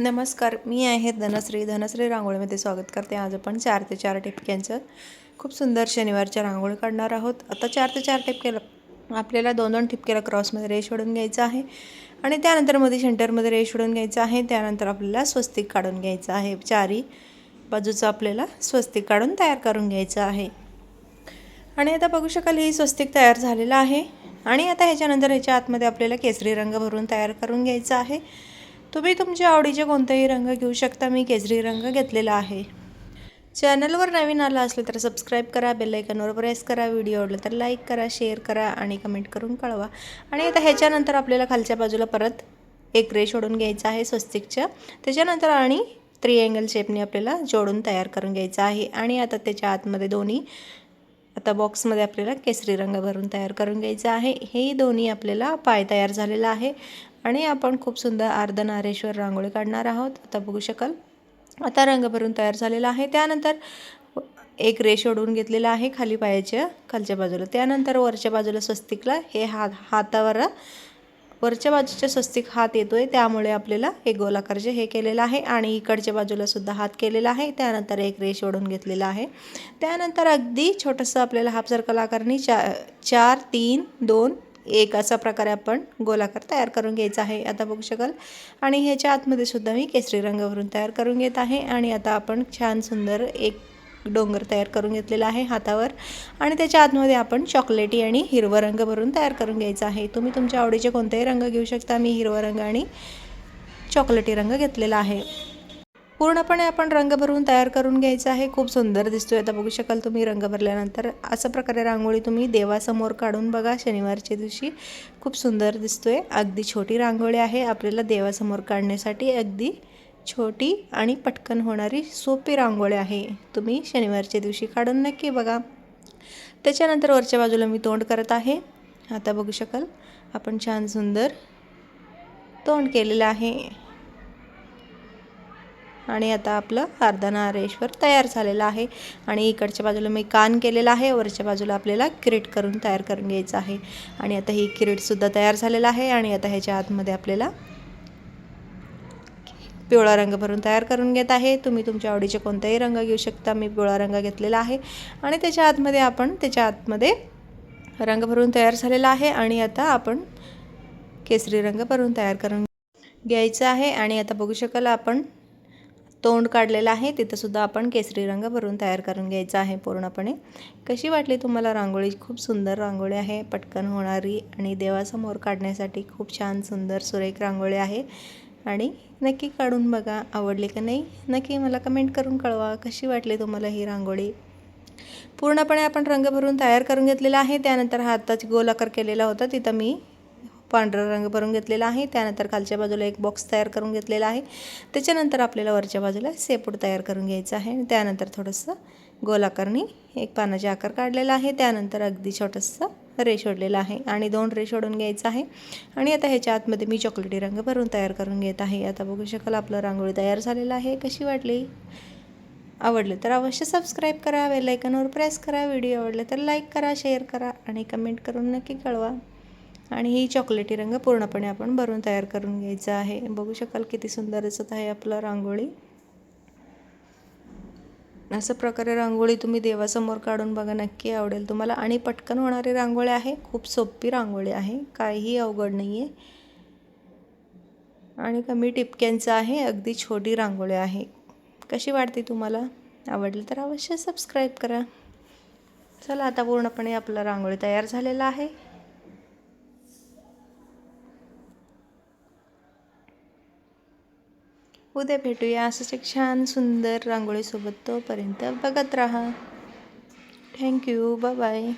नमस्कार मी आहे धनश्री. धनश्री रांगोळीमध्ये स्वागत करते. आज आपण चार ते चार टिपक्यांचं खूप सुंदर शनिवारच्या रांगोळी काढणार आहोत. आता चार ते चार टिपक्याला आपल्याला दोन दोन ठिपक्याला क्रॉसमध्ये रेश ओढून घ्यायचं आहे आणि त्यानंतरमध्ये सेंटरमध्ये रेश ओढून घ्यायचं आहे. त्यानंतर आपल्याला स्वस्तिक काढून घ्यायचं आहे. चारी बाजूचं आपल्याला स्वस्तिक काढून तयार करून घ्यायचं आहे. आणि आता बघू शकाल ही स्वस्तिक तयार झालेलं आहे. आणि आता ह्याच्यानंतर ह्याच्या आतमध्ये आपल्याला केसरी रंग भरून तयार करून घ्यायचा आहे. तुम्ही तुमच्या आवडीचे कोणतेही रंग घेऊ शकता. मी केजरी रंग घेतलेला आहे. चॅनलवर नवीन आला असलं तर सबस्क्राईब करा बेलायकनवर प्रेस करा. व्हिडिओ आवडला तर लाईक करा शेअर करा आणि कमेंट करून कळवा. आणि आता ह्याच्यानंतर आपल्याला खालच्या बाजूला परत एक रेश ओढून घ्यायचा आहे स्वस्तिकच्या त्याच्यानंतर आणि त्रिअँगल शेपने आपल्याला जोडून तयार करून घ्यायचं आहे. आणि आता त्याच्या आतमध्ये दोन्ही आता बॉक्समध्ये आपल्याला केसरी रंग भरून तयार करून घ्यायचं आहे. हे दोन्ही आपल्याला पाय तयार झालेला आहे. आणि आपण खूप सुंदर अर्धनारेश्वर रांगोळी काढणार आहोत. आता बघू शकाल. आता रंग भरून तयार झालेला आहे. त्यानंतर एक रेश ओढून घेतलेला आहे खाली पायाच्या खालच्या बाजूला. त्यानंतर वरच्या बाजूला स्वस्तिकला हे हात हातावर वरच्या बाजूच्या स्वस्तिक हात येतो आहे त्यामुळे आपल्याला हे गोलाकार जे हे केलेलं आहे आणि इकडच्या बाजूला सुद्धा हात केलेला आहे. त्यानंतर एक रेष ओढून घेतलेला आहे. त्यानंतर अगदी छोटंसं आपल्याला हाफ सर्कल आकारणी चा चार तीन दोन एक असा प्रकारे आपण गोलाकार तयार करून घ्यायचा आहे. आता बघू शकाल. आणि ह्याच्या आतमध्ये सुद्धा मी केसरी रंगावरून तयार करून घेत आहे. आणि आता आपण छान सुंदर एक डोंगर तयार करून घेतलेला आहे हातावर. आणि त्याच्या आतमध्ये आपण चॉकलेटी आणि हिरवा रंग भरून तयार करून घ्यायचा आहे. तुम्ही तुमच्या आवडीचे कोणतेही रंग घेऊ शकता. मी हिरवा रंग आणि चॉकलेटी रंग घेतलेला आहे. पूर्णपणे आपण रंग भरून तयार करून घ्यायचा आहे. खूप सुंदर दिसतोय. आता बघू शकाल तुम्ही रंग भरल्यानंतर. अशा प्रकारे रांगोळी तुम्ही देवासमोर काढून बघा. शनिवारच्या दिवशी खूप सुंदर दिसतोय. अगदी छोटी रांगोळी आहे. आपल्याला देवासमोर काढण्यासाठी अगदी छोटी आणि पटकन होणारी सोपी रांगोळी आहे. तुम्ही शनिवारच्या दिवशी काढून नक्की बघा. त्याच्यानंतर वरच्या बाजूला मी तोंड करत आहे. आता बघू शकाल. आपण छान सुंदर तोंड केलेलं आहे. आणि आता आपलं अर्धनारेश्वर तयार झालेलं आहे. आणि इकडच्या बाजूला मी कान केलेला आहे. वरच्या बाजूला आपल्याला किरीट करून तयार करून घ्यायचं आहे. आणि आता ही किरीटसुद्धा तयार झालेलं आहे. आणि आता ह्याच्या आतमध्ये आपल्याला पिवळा रंग भरून तयार करून घेत आहे. तुम्ही तुमच्या आवडीचे कोणताही रंग घेऊ शकता. मी पिवळा रंग घेतलेला आहे. आणि त्याच्या आतमध्ये आपण त्याच्या आतमध्ये रंग भरून तयार झालेला आहे. आणि आता आपण केसरी रंग भरून तयार करून घ्यायचं आहे. आणि आता बघू शकाल आपण तोंड काढलेलं आहे. तिथंसुद्धा आपण केसरी रंग भरून तयार करून घ्यायचा आहे पूर्णपणे. कशी वाटली तुम्हाला रांगोळी? खूप सुंदर रांगोळी आहे. पटकन होणारी आणि देवासमोर काढण्यासाठी खूप छान सुंदर सुरेख रांगोळी आहे. आणि नक्की काढून बघा आवडली का नाही नक्की मला कमेंट करून कळवा कशी वाटली तुम्हाला ही रांगोळी? पूर्णपणे आपण रंग भरून तयार करून घेतलेला आहे त्यानंतर हाताच गोलाकार केलेला होता तिथं मी पांढरा रंग भरून घेतलेला आहे त्यानंतर खालच्या बाजूला एक बॉक्स तयार करून घेतलेला आहे त्याच्यानंतर आपल्याला वरच्या बाजूला सेपूड तयार करून घ्यायचं आहे आणि त्यानंतर थोडंसं गोलाकारनी एक पानाचे आकार काढलेला आहे त्यानंतर अगदी छोटंसं रेश ओढलेलं आहे आणि दोन रेश ओढून घ्यायचं आहे. आणि आता ह्याच्या आतमध्ये मी चॉकलेटी रंग भरून तयार करून घेत आहे. आता बघू शकाल आपलं रांगोळी तयार झालेलं आहे. कशी वाटली? आवडले तर अवश्य सबस्क्राईब करा बेलायकनवर प्रेस करा. व्हिडिओ आवडले तर लाईक करा शेअर करा आणि कमेंट करून नक्की कळवा. आणि ही चॉकलेटी रंग पूर्णपणे आपण भरून तयार करून घ्यायचा आहे. बघू शकाल किती सुंदर दिसत आहे आपलं रांगोळी. असं प्रकारे रांगोळी तुम्ही देवासमोर काढून बघा नक्की आवडेल तुम्हाला. आणि पटकन होणारी रांगोळी आहे खूप सोपी रांगोळी आहे काहीही अवघड नाही आहे आणि कमी टिपक्यांचं आहे अगदी छोटी रांगोळी आहे. कशी वाटते तुम्हाला? आवडली तर अवश्य सबस्क्राईब करा. चला आता पूर्णपणे आपला रांगोळी तयार झालेला आहे. उद्या भेटूया असंच एक छान सुंदर रांगोळीसोबत तोपर्यंत बघत राहा. Thank you bye